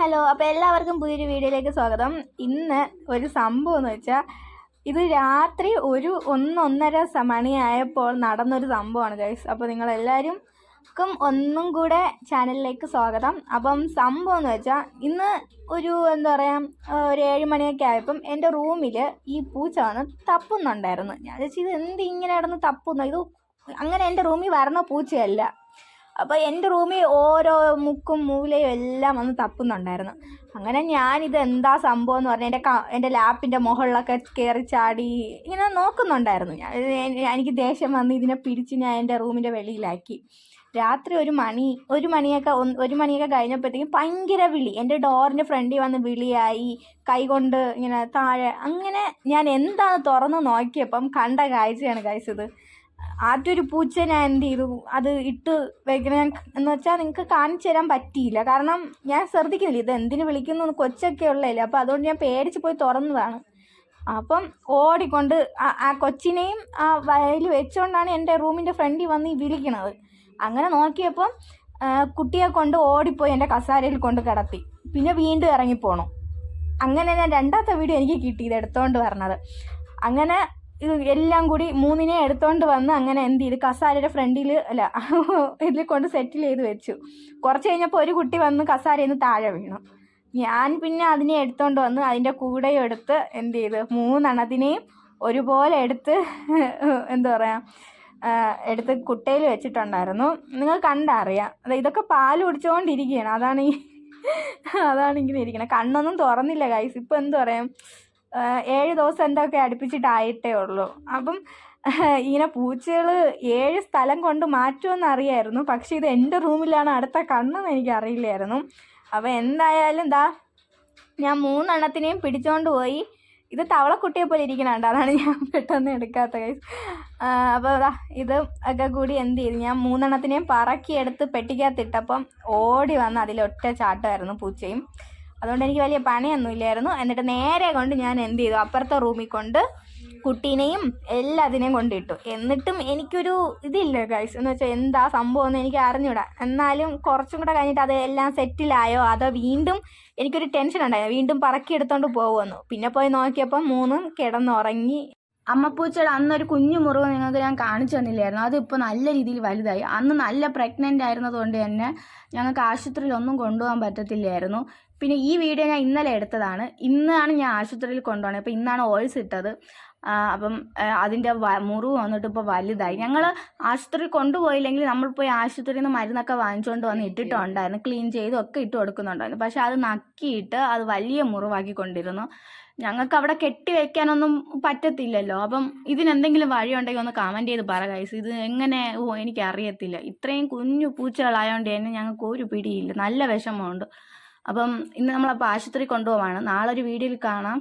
Hello അപ്പോൾ എല്ലാവർക്കും പുതിയൊരു വീഡിയോയിലേക്ക് സ്വാഗതം. ഇന്ന് ഒരു സംഭവം എന്ന് വെച്ചാൽ ഇത് രാത്രി ഒരു ഒന്നൊന്നര മണിയായപ്പോൾ നടന്നൊരു സംഭവമാണ് ഗൈസ് അപ്പോൾ നിങ്ങളെല്ലാവരും ക്കും ഒന്നും കൂടെ ചാനലിലേക്ക് സ്വാഗതം. അപ്പം സംഭവം എന്ന് വെച്ചാൽ ഇന്ന് ഒരു എന്താ പറയുക ഒരു ഏഴ് മണിയൊക്കെ ആയപ്പം എന്റെ റൂമിൽ ഈ പൂച്ച വന്ന് തപ്പുന്നുണ്ടായിരുന്നു. ഞാൻ ചോദിച്ചത് ഇത് എന്ത് ഇങ്ങനെ കിടന്ന് തപ്പുന്നു? ഇത് അങ്ങനെ എന്റെ റൂമിൽ വരണ പൂച്ചയല്ല. അപ്പോൾ എന്റെ റൂമിൽ ഓരോ മുക്കും മൂലയും എല്ലാം വന്ന് തപ്പുന്നുണ്ടായിരുന്നു. അങ്ങനെ ഞാനിത് എന്താ സംഭവം എന്ന് പറഞ്ഞാൽ എന്റെ എന്റെ ലാപ്പിന്റെ മുകളിലൊക്കെ കയറി ചാടി ഇങ്ങനെ നോക്കുന്നുണ്ടായിരുന്നു. ഞാൻ എനിക്ക് ദേഷ്യം വന്ന് ഇതിനെ പിടിച്ച് ഞാൻ എന്റെ റൂമിന്റെ വെളിയിലാക്കി. രാത്രി ഒരു മണി ഒരു മണിയൊക്കെ ഒരു മണിയൊക്കെ കഴിഞ്ഞപ്പോഴത്തേക്കും ഭയങ്കര വിളി. എന്റെ ഡോറിന്റെ ഫ്രണ്ടിൽ വന്ന് വിളിയായി കൈകൊണ്ട് ഇങ്ങനെ താഴെ അങ്ങനെ ഞാൻ എന്താണ് തുറന്ന് നോക്കിയപ്പം കണ്ട കാഴ്ചയാണ് കാഴ്ച ഇത് ഒരു പൂച്ച ഞാൻ എന്ത് ചെയ്തു? അത് ഇട്ട് വെക്കണ എന്ന് വെച്ചാൽ നിങ്ങൾക്ക് കാണിച്ചു തരാൻ പറ്റിയില്ല. കാരണം ഞാൻ ശ്രദ്ധിക്കുന്നില്ല. ഇത് എന്തിനു വിളിക്കുന്നു കൊച്ചൊക്കെ ഉള്ളതല്ലേ. അപ്പോൾ അതുകൊണ്ട് ഞാൻ പേടിച്ച് പോയി തുറന്നതാണ്. അപ്പം ഓടിക്കൊണ്ട് ആ- കൊച്ചിനെയും ആ വയലിൽ വെച്ചുകൊണ്ടാണ് എന്റെ റൂമിന്റെ ഫ്രണ്ടിൽ വന്ന് വിളിക്കണത്. അങ്ങനെ നോക്കിയപ്പം കുട്ടിയെ കൊണ്ട് ഓടിപ്പോയി എന്റെ കസാരയിൽ കൊണ്ട് കിടത്തി. പിന്നെ വീണ്ടും ഇറങ്ങിപ്പോണു. അങ്ങനെ ഞാൻ രണ്ടാമത്തെ വീഡിയോ എനിക്ക് കിട്ടി. ഇത് എടുത്തോണ്ട് അങ്ങനെ ഇത് എല്ലാം കൂടി മൂന്നിനെ എടുത്തോണ്ട് വന്ന് അങ്ങനെ എന്ത് ചെയ്ത് കസാരയുടെ ഫ്രണ്ടിൽ അല്ല ഇതിൽ കൊണ്ട് സെറ്റിൽ ചെയ്ത് വെച്ചു. കുറച്ച് കഴിഞ്ഞപ്പോൾ ഒരു കുട്ടി വന്ന് കസാരയിൽ നിന്ന് താഴെ വീണു. ഞാൻ പിന്നെ അതിനെ എടുത്തോണ്ട് വന്ന് അതിന്റെ കൂടെയും എടുത്ത് എന്ത് ചെയ്ത് മൂന്നെണ്ണത്തിനെയും ഒരുപോലെ എടുത്ത് എന്താ പറയുക എടുത്ത് കുട്ടയിൽ വെച്ചിട്ടുണ്ടായിരുന്നു. നിങ്ങൾ കണ്ടറിയാം. ഇതൊക്കെ പാൽ കുടിച്ചുകൊണ്ടിരിക്കുകയാണ് അതാണ് ഈ അതാണ് ഇങ്ങനെ ഇരിക്കണം. കണ്ണൊന്നും തുറന്നില്ല ഗൈസ് ഇപ്പം എന്താ പറയാം? ഏഴ് ദിവസം എന്തൊക്കെ അടുപ്പിച്ചിട്ടായിട്ടേ ഉള്ളൂ. അപ്പം ഇങ്ങനെ പൂച്ചകൾ ഏഴ് സ്ഥലം കൊണ്ട് മാറ്റുമെന്ന് അറിയായിരുന്നു. പക്ഷെ ഇത് എന്റെ റൂമിലാണ് അടുത്ത കണ്ണെന്ന് എനിക്ക് അറിയില്ലായിരുന്നു. അപ്പോൾ എന്തായാലും എന്താ ഞാൻ മൂന്നെണ്ണത്തിനെയും പിടിച്ചോണ്ട് പോയി. ഇത് തവളക്കുട്ടിയെ പോലെ ഇരിക്കണുണ്ട്? അതാണ് ഞാൻ പെട്ടെന്ന് എടുക്കാത്ത കൈസ് അപ്പോൾ അതാ ഇത് ഒക്കെ കൂടി എന്ത് ചെയ്തു? ഞാൻ മൂന്നെണ്ണത്തിനെയും പറക്കിയെടുത്ത് പെട്ടിക്കകത്തിട്ടപ്പം ഓടി വന്ന് അതിലൊറ്റ ചാട്ടമായിരുന്നു പൂച്ചയും. അതുകൊണ്ട് എനിക്ക് വലിയ പണിയൊന്നും ഇല്ലായിരുന്നു എന്നിട്ട് നേരെ കൊണ്ട് ഞാൻ എന്ത് ചെയ്തു? അപ്പുറത്തെ റൂമിൽ കൊണ്ട് കുട്ടീനെയും എല്ലാത്തിനെയും കൊണ്ടിട്ടു. എന്നിട്ടും എനിക്കൊരു ഇതില്ല ഗൈസ് എന്ന് വെച്ചാൽ എന്താ സംഭവം എന്ന് എനിക്ക് അറിഞ്ഞൂടാ. എന്നാലും കുറച്ചും കൂടെ കഴിഞ്ഞിട്ട് അത് എല്ലാം സെറ്റിലായോ അതോ വീണ്ടും എനിക്കൊരു ടെൻഷൻ ഉണ്ടായി വീണ്ടും പറക്കിയെടുത്തോണ്ട് പോകുമെന്ന് പിന്നെ പോയി നോക്കിയപ്പോൾ മൂന്നും കിടന്നുറങ്ങി. അമ്മപ്പൂച്ചയുടെ അന്നൊരു കുഞ്ഞു മുറിവ് നിങ്ങൾക്ക് ഞാൻ കാണിച്ചു തന്നില്ലായിരുന്നു. അതിപ്പോൾ നല്ല രീതിയിൽ വലുതായി. അന്ന് നല്ല പ്രഗ്നന്റ് ആയിരുന്നതുകൊണ്ട് തന്നെ ഞങ്ങൾക്ക് ആശുപത്രിയിലൊന്നും കൊണ്ടുപോകാൻ പറ്റത്തില്ലായിരുന്നു. പിന്നെ ഈ വീഡിയോ ഞാൻ ഇന്നലെ എടുത്തതാണ്. ഇന്നാണ് ഞാൻ ആശുപത്രിയിൽ കൊണ്ടുപോകണത് അപ്പോൾ ഇന്നാണ് ഓയിൽസ് ഇട്ടത്. അപ്പം അതിന്റെ വ മുറിവ് വന്നിട്ട് ഇപ്പോൾ വലുതായി. ഞങ്ങൾ ആശുപത്രി കൊണ്ടുപോയില്ലെങ്കിൽ നമ്മൾ പോയി ആശുപത്രിയിൽ നിന്ന് മരുന്നൊക്കെ വാങ്ങിച്ചുകൊണ്ട് വന്ന് ഇട്ടിട്ടുണ്ടായിരുന്നു. ക്ലീൻ ചെയ്തും ഒക്കെ ഇട്ട് കൊടുക്കുന്നുണ്ടായിരുന്നു. പക്ഷെ അത് നക്കിയിട്ട് അത് വലിയ മുറിവാക്കി കൊണ്ടിരുന്നു. ഞങ്ങൾക്ക് അവിടെ കെട്ടി വെക്കാനൊന്നും പറ്റത്തില്ലല്ലോ. അപ്പം ഇതിനെന്തെങ്കിലും വഴിയുണ്ടെങ്കിൽ ഒന്ന് കമന്റ് ചെയ്ത് പറ ഗൈസ് ഇത് എങ്ങനെ? ഓ എനിക്കറിയത്തില്ല. ഇത്രയും കുഞ്ഞു പൂച്ചകളായതുകൊണ്ട് തന്നെ ഞങ്ങൾക്ക് ഒരു പിടിയില്ല. നല്ല വിഷമമുണ്ട്. അപ്പം ഇന്ന് നമ്മളപ്പോൾ ആശുപത്രി കൊണ്ടുപോവാണ്. നാളെ ഒരു വീഡിയോയിൽ കാണാം.